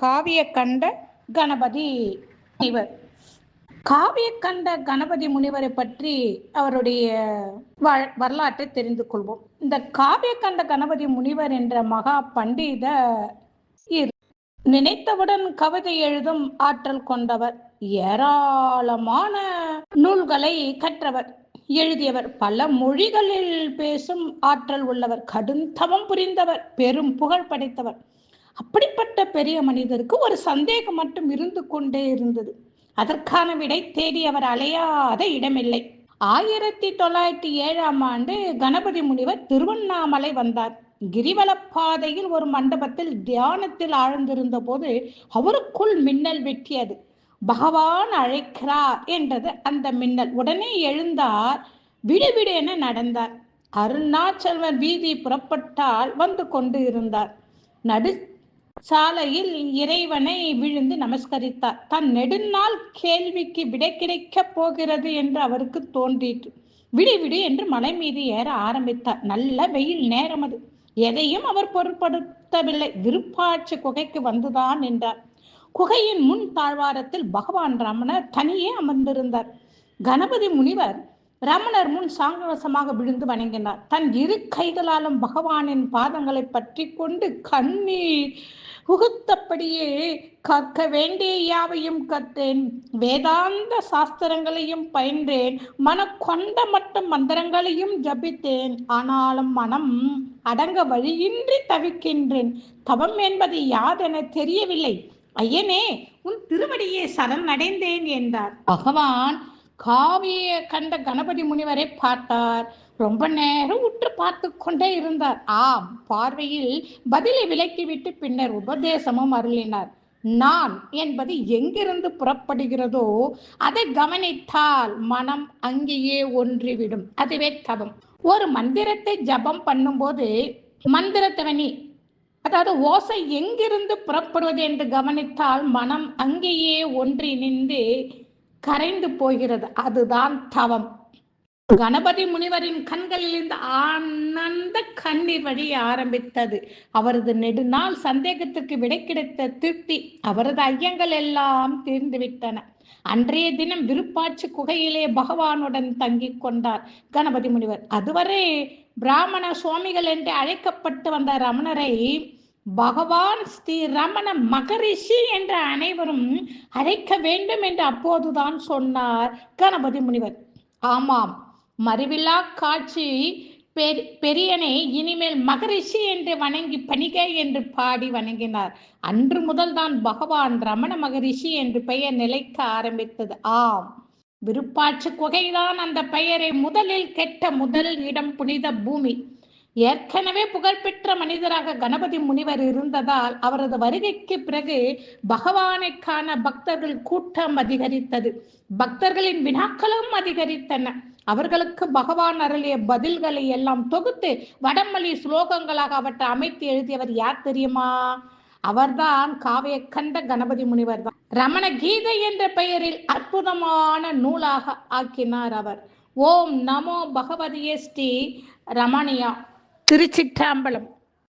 காவிய கண்ட கணபதி முனிவர் காவிய கண்ட கணபதி முனிவரை பற்றி அவருடைய வ- வரலாற்றை தெரிந்து கொள்வோம். இந்த காவிய கண்ட கணபதி முனிவர் என்ற மகா பண்டித நினைத்தவுடன் கவிதை எழுதும் ஆற்றல் கொண்டவர் ஏராளமான நூல்களை கற்றவர் எழுதியவர் பல மொழிகளில் பேசும் ஆற்றல் உள்ளவர் கடுந்தவம் புரிந்தவர் பெரும் புகழ் படைத்தவர். அப்படிப்பட்ட பெரிய மனிதருக்கு ஒரு சந்தேகம் மட்டும் இருந்து கொண்டே இருந்தது. அதற்கான விடை தேடி அவர் அலையாத இடமில்லை. ஆயிரத்தி தொள்ளாயிரத்தி ஏழாம் ஆண்டு கணபதி முனிவர் திருவண்ணாமலை வந்தார். கிரிவலப்பாதையில் ஒரு மண்டபத்தில் தியானத்தில் ஆழ்ந்திருந்த போது அவருக்குள் மின்னல் வெட்டியது. பகவான் அழைக்கிறார் என்றது அந்த மின்னல். உடனே எழுந்தார் விடுவிடு என நடந்தார். அருணாச்சல்வர் வீதி புறப்பட்டால் வந்து கொண்டு இருந்தார். நடு சாலையில் இறைவனை விழுந்து நமஸ்கரித்தார். தன் நெடுநாள் கேள்விக்கு விடை கிடைக்கப் போகிறது என்று அவருக்கு தோன்றிற்று. விடி விடி என்று மலை மீது ஏற ஆரம்பித்தார். நல்ல வெயில் நேரம் அது. எதையும் அவர் பொருட்படுத்தவில்லை. விருப்பாட்சி குகைக்கு வந்துதான் என்றார் குகையின் முன் தாழ்வாரத்தில் பகவான் ரமணர் தனியே அமர்ந்திருந்தார். கணபதி முனிவர் ரமணர் முன் சாங்கவசமாக விழுந்து வணங்கினார். தன் இரு கைகளாலும் பகவானின் பாதங்களை பற்றி கொண்டு கண்ணீர் புகுத்தபடியே கற்க வேண்டிய யாவையும் கத்தேன். வேதாந்த சாஸ்திரங்களையும் பயின்றேன். மனக்கொண்ட மட்டும் மந்திரங்களையும் ஜபித்தேன். ஆனாலும் மனம் அடங்க வழியின்றி தவிக்கின்றேன். தவம் என்பது யாதென தெரியவில்லை. ஐயனே உன் திருவடியே சரணடைந்தேன் என்றார். பகவான் காவியை கண்ட கணபதி முனிவரை பார்த்தார். ரொம்ப நேரம் உற்று பார்த்து கொண்டே இருந்தார். ஆம் பார்வையில் பதிலை விலக்கிவிட்டு பின்னர் உபதேசமும் அருளினார். நான் என்பது எங்கிருந்து புறப்படுகிறதோ அதை கவனித்தால் மனம் அங்கேயே ஒன்றிவிடும். அதுவே தவம். ஒரு மந்திரத்தை ஜபம் பண்ணும்போது மந்திரத்தவனி அதாவது ஓசை எங்கிருந்து புறப்படுவது என்று கவனித்தால் மனம் அங்கேயே ஒன்றி நின்று கரைந்து போகிறது. அதுதான் தவம். கணபதி முனிவரின் கண்களில் இந்த ஆனந்த கண்ணீர் வழிய ஆரம்பித்தது. அவரது நெடுநாள் சந்தேகத்திற்கு விடை கிடைத்த திருப்தி அவரது ஐயங்கள் எல்லாம் தீர்ந்துவிட்டன. அன்றைய தினம் விருப்பாட்சி குகையிலே பகவானுடன் தங்கிக் கொண்டார் கணபதி முனிவர். அதுவரை பிராமண சுவாமிகள் என்று அழைக்கப்பட்டு வந்த ரமணரை பகவான் ஸ்ரீ ரமண மகரிஷி என்ற அனைவரும் அழைக்க வேண்டும் என்று அப்போதுதான் சொன்னார் கணபதி முனிவர். ஆமாம் மறிவில்லா காட்சி பெரி- பெரியனை இனிமேல் மகரிஷி என்று வணங்கி பணிக என்று பாடி வணங்கினார். அன்று முதல் தான் பகவான் ரமண மகரிஷி என்று பெயர் நிலைக்க ஆரம்பித்தது. ஆம் விருப்பாட்சி குகைதான் அந்த பெயரை முதலில் கெட்ட முதல் இடம் புனித பூமி. ஏற்கனவே புகழ்பெற்ற மனிதராக கணபதி முனிவர் இருந்ததால் அவரது வருகைக்கு பிறகு பகவானை காண பக்தர்கள் கூட்டம் அதிகரித்தது. பக்தர்களின் வினாக்களும் அதிகரித்தன. அவர்களுக்கு பகவான் அருளிய பதில்களை எல்லாம் தொகுத்து வடமொழி ஸ்லோகங்களாக அவற்றை அமைத்து எழுதியவர் யார் தெரியுமா? அவர்தான் காவிய கண்ட கணபதி முனிவர் தான். ரமண கீதை என்ற பெயரில் அற்புதமான நூலாக ஆக்கினார் அவர். ஓம் நமோ பகவதியே ஸ்ரீ ரமணியா. திருச்சிற்றம்பலம்